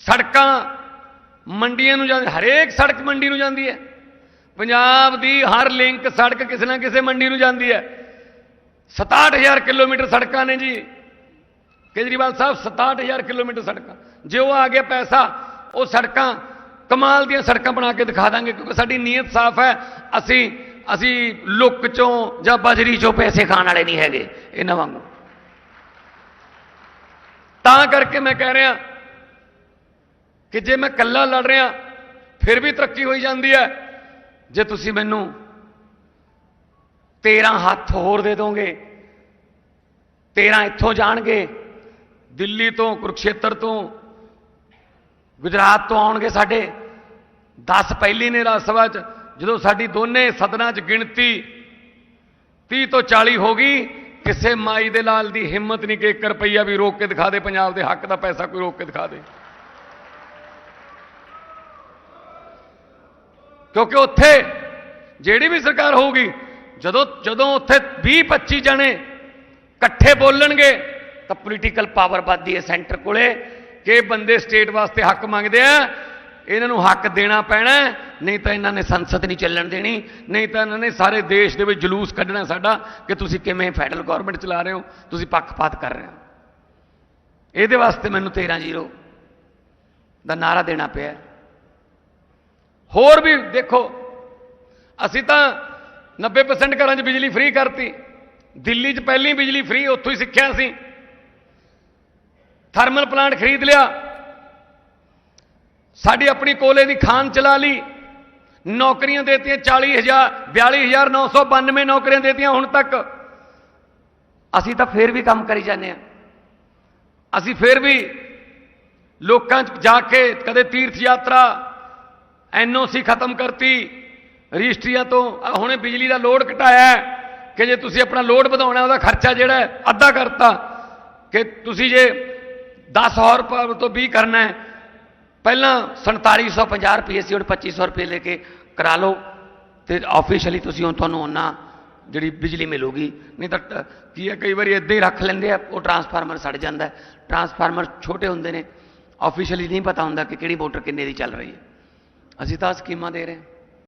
ਸੜਕਾਂ ਮੰਡੀਆਂ ਨੂੰ ਜਾਂਦੀ, ਹਰੇਕ ਸੜਕ ਮੰਡੀ ਨੂੰ ਜਾਂਦੀ ਹੈ। ਪੰਜਾਬ ਦੀ ਹਰ ਲਿੰਕ ਸੜਕ ਕਿਸੇ ਨਾ ਕਿਸੇ ਮੰਡੀ ਨੂੰ ਜਾਂਦੀ ਹੈ। 67000 ਕਿਲੋਮੀਟਰ ਸੜਕਾਂ ਨੇ ਜੀ। ਕੇਜਰੀਵਾਲ ਸਾਹਿਬ 67000 ਕਿਲੋਮੀਟਰ ਸੜਕਾਂ। ਜੇ ਉਹ ਆ ਗਿਆ ਪੈਸਾ, ਉਹ ਸੜਕਾਂ, ਕਮਾਲ ਦੀਆਂ ਸੜਕਾਂ ਬਣਾ ਕੇ ਦਿਖਾ ਦਾਂਗੇ, ਕਿਉਂਕਿ ਸਾਡੀ ਨੀਅਤ ਸਾਫ਼ ਹੈ। ਅਸੀਂ ਅਸੀਂ ਲੁੱਕ ਚੋਂ ਜਾਂ ਬਜਰੀ ਚੋਂ ਪੈਸੇ ਖਾਣ ਵਾਲੇ ਨਹੀਂ ਹੈਗੇ, ਇਹਨਾਂ ਵਾਂਗੂ। ਤਾਂ ਕਰਕੇ ਮੈਂ ਕਹਿ ਰਿਹਾ ਕਿ ਜੇ ਮੈਂ ਇਕੱਲਾ ਲੜ ਰਿਹਾ, ਫਿਰ ਵੀ ਤਰੱਕੀ ਹੋਈ ਜਾਂਦੀ ਹੈ। ਜੇ ਤੁਸੀਂ ਮੈਨੂੰ 13 ਹੱਥ ਹੋਰ ਦੇ ਦੋਗੇ 13 ਇੱਥੋਂ ਜਾਣਗੇ, ਦਿੱਲੀ ਤੋਂ, ਕੁਰਕਸ਼ੇਤਰ ਤੋਂ, ਗੁਜਰਾਤ ਤੋਂ ਆਉਣਗੇ ਸਾਡੇ 10 ਪਹਿਲੀ ਨੇ ਰਾਜ ਸਭਾ 'ਚ, ਜਦੋਂ ਸਾਡੀ ਦੋਨੇ ਸਦਨਾਂ 'ਚ ਗਿਣਤੀ 30 ਤੋਂ 40 ਹੋ ਗਈ, ਕਿਸੇ ਮਾਈ ਦੇ ਲਾਲ ਦੀ ਹਿੰਮਤ ਨਹੀਂ ਕਿ 1 ਰੁਪਈਆ ਵੀ ਰੋਕ ਕੇ ਦਿਖਾ ਦੇ, ਪੰਜਾਬ ਦੇ ਹੱਕ ਦਾ ਪੈਸਾ ਕੋਈ ਰੋਕ ਕੇ ਦਿਖਾ ਦੇ। ਕਿਉਂਕਿ ਉੱਥੇ ਜਿਹੜੀ ਵੀ ਸਰਕਾਰ ਹੋਊਗੀ, ਜਦੋਂ ਜਦੋਂ ਉੱਥੇ 20 25 ਜਣੇ ਇਕੱਠੇ ਬੋਲਣਗੇ, ਤਾਂ ਪੋਲੀਟੀਕਲ ਪਾਵਰ ਵੱਧਦੀ ਹੈ ਸੈਂਟਰ ਕੋਲੇ, ਕਿ ਬੰਦੇ ਸਟੇਟ ਵਾਸਤੇ ਹੱਕ ਮੰਗਦੇ ਆ, ਇਹਨਾਂ ਨੂੰ ਹੱਕ ਦੇਣਾ ਪੈਣਾ, ਨਹੀਂ ਤਾਂ ਇਹਨਾਂ ਨੇ ਸੰਸਦ ਨਹੀਂ ਚੱਲਣ ਦੇਣੀ, ਨਹੀਂ ਤਾਂ ਇਹਨਾਂ ਨੇ ਸਾਰੇ ਦੇਸ਼ ਦੇ ਵਿੱਚ ਜਲੂਸ ਕੱਢਣਾ ਸਾਡਾ, ਕਿ ਤੁਸੀਂ ਕਿਵੇਂ ਫੈਡਰਲ ਗਵਰਨਮੈਂਟ ਚਲਾ ਰਹੇ ਹੋ, ਤੁਸੀਂ ਪੱਖਪਾਤ ਕਰ ਰਹੇ ਹੋ। ਇਹਦੇ ਵਾਸਤੇ ਮੈਨੂੰ 13 ਜ਼ੀਰੋ ਦਾ ਨਾਰਾ ਦੇਣਾ ਪਿਆ। ਹੋਰ ਵੀ ਦੇਖੋ, ਅਸੀਂ ਤਾਂ 90% ਘਰਾਂ 'ਚ ਬਿਜਲੀ ਫ੍ਰੀ ਕਰਤੀ। ਦਿੱਲੀ 'ਚ ਪਹਿਲੀ ਬਿਜਲੀ ਫ੍ਰੀ ਉੱਥੋਂ ਹੀ ਸਿੱਖਿਆ ਸੀ ਥਰਮਲ ਪਲਾਂਟ ਖਰੀਦ ਲਿਆ। ਸਾਡੀ ਆਪਣੀ ਕੋਲੇ ਦੀ ਖਾਨ ਚਲਾ ਲਈ। ਨੌਕਰੀਆਂ ਦੇਤੀਆਂ 40000 42992 ਨੌਕਰੀਆਂ ਦੇਤੀਆਂ ਹੁਣ ਤੱਕ। ਅਸੀਂ ਤਾਂ ਫੇਰ ਵੀ ਕੰਮ ਕਰੀ ਜਾਂਦੇ ਆ ਅਸੀਂ ਫੇਰ ਵੀ ਲੋਕਾਂ 'ਚ ਜਾ ਕੇ ਕਦੇ ਤੀਰਥ ਯਾਤਰਾ ਐਨਓਸੀ ਖਤਮ ਕਰਤੀ। ਰਜਿਸਟਰੀਆਂ ਤੋਂ ਹੁਣੇ ਬਿਜਲੀ ਦਾ ਲੋਡ ਘਟਾਇਆ ਕਿ ਜੇ ਤੁਸੀਂ ਆਪਣਾ ਲੋਡ ਵਧਾਉਣਾ, ਉਹਦਾ ਖਰਚਾ ਜਿਹੜਾ ਅੱਧਾ ਕਰਤਾ। ਕਿ ਤੁਸੀਂ ਜੇ 10 ਰੁਪਏ ਤੋਂ 20 ਕਰਨਾ ਹੈ, ਪਹਿਲਾਂ 4750 ਰੁਪਏ ਸੀ, ਹੁਣ 2500 ਰੁਪਏ ਲੈ ਕੇ ਕਰਾ ਲਓ। ਤੇ ਆਫੀਸ਼ੀਅਲੀ ਤੁਸੀਂ ਹੁਣ ਤੁਹਾਨੂੰ ਉਹਨਾਂ ਜਿਹੜੀ ਬਿਜਲੀ ਮਿਲੂਗੀ, ਨਹੀਂ ਤਾਂ ਟ- ਕੀ ਹੈ, ਕਈ ਵਾਰੀ ਇੱਦਾਂ ਹੀ ਰੱਖ ਲੈਂਦੇ ਆ, ਉਹ ਟਰਾਂਸਫਾਰਮਰ ਸੜ ਜਾਂਦਾ ਟਰਾਂਸਫਾਰਮਰ ਛੋਟੇ ਹੁੰਦੇ ਨੇ। ਆਫੀਸ਼ੀਅਲੀ ਨਹੀਂ ਪਤਾ ਹੁੰਦਾ ਕਿ ਕਿਹੜੀ ਮੋਟਰ ਕਿੰਨੇ ਦੀ ਚੱਲ ਰਹੀ ਹੈ। ਅਸੀਂ ਤਾਂ ਸਕੀਮਾਂ ਦੇ ਰਹੇ ਹਾਂ।